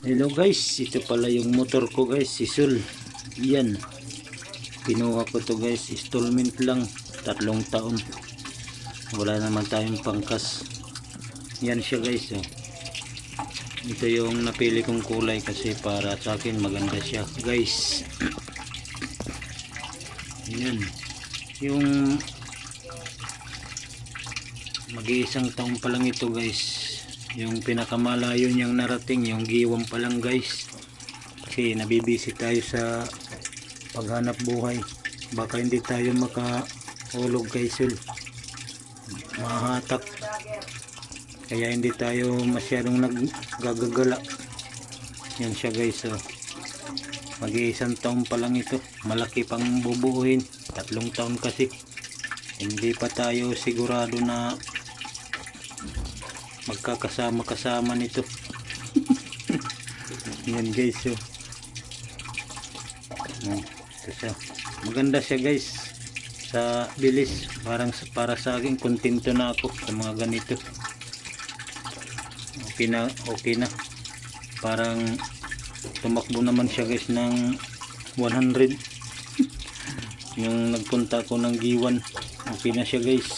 Hello guys, ito pala yung motor ko guys, si Sul. Yan. Kinuha ko to guys, installment lang, tatlong taon. Wala naman tayong pangkas. Yan siya guys. Oh. Ito yung napili kong kulay kasi para sa akin maganda siya guys. Yan. Yung mag-iisang taon pa lang ito guys yung pinakamalayo niyang narating yung giwang pa lang guys. Kasi nabibisi tayo sa paghanap buhay. Baka hindi tayo makahulog guys sul. Mahatak. Kaya hindi tayo masyadong naggagagala. Yan siya guys oh. mag-iisang taon pa lang ito. Malaki pang bubuuhin tatlong taon kasi. Hindi pa tayo sigurado na magkakasama-kasama nito. Yan guys, oh. Ito siya. Maganda siya guys. Sa bilis, parang para sa akin kontento na ako sa mga ganito. Okay na, okay na. Parang tumakbo naman siya guys ng 100. Yung nagpunta ko ng Giwan, okay na siya guys.